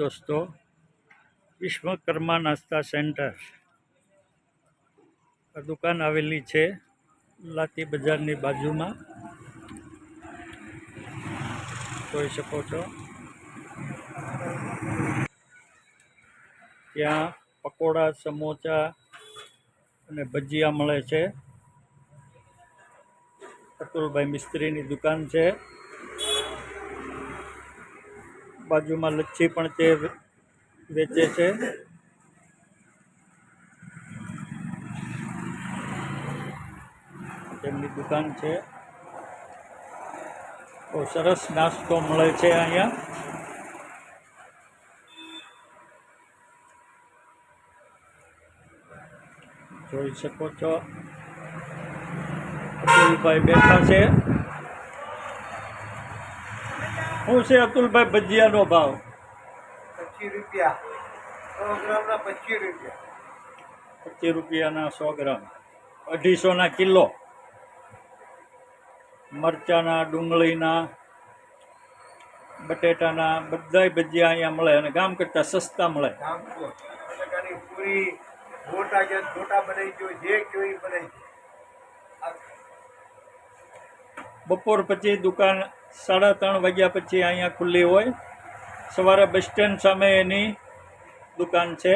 દોસ્તો, વિશ્વકર્મા નાસ્તા સેન્ટર. દુકાન આવેલી છે લાતી બજારની બાજુમાં. જોઈ શકો છો. ત્યાં પકોડા, સમોસા અને ભજીયા મળે છે. અતુલભાઈ મિસ્ત્રીની દુકાન છે. બાજુમાં લચ્છી પણ તે વેચે છે. તેમની દુકાન છે. બહુ સરસ નાસ્તો મળે છે અહીંયા. જોઈ શકો છો. અતુલભાઈ બેઠા છે. શું છે અતુલભાઈ ભજીયાનો ભાવ. પચીસ રૂપિયા. સો ગ્રામના પચીસ રૂપિયા. પચીસ રૂપિયાના સો ગ્રામ. અઢીસોના કિલો. મરચાના ડુંગળીના બટેટાના બધાય ભજીયા અહીંયા મળે અને ગામ કરતાં સસ્તા મળે. ગામ પૂરી મોટા જે ગોટા બનાવી દો જે એ બનાવી બપોર પછી દુકાન સાડા ત્રણ વાગ્યા પછી અહીંયા ખુલ્લી હોય. સવારે બસ સ્ટેન્ડ સામે એની દુકાન છે.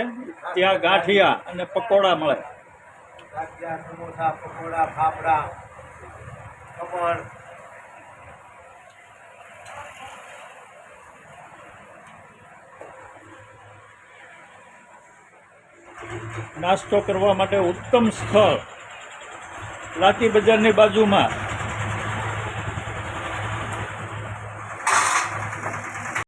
ત્યાં ગાંઠિયા અને પકોડા મળે. નાસ્તો કરવા માટે ઉત્તમ સ્થળ. લાતી બજારની બાજુમાં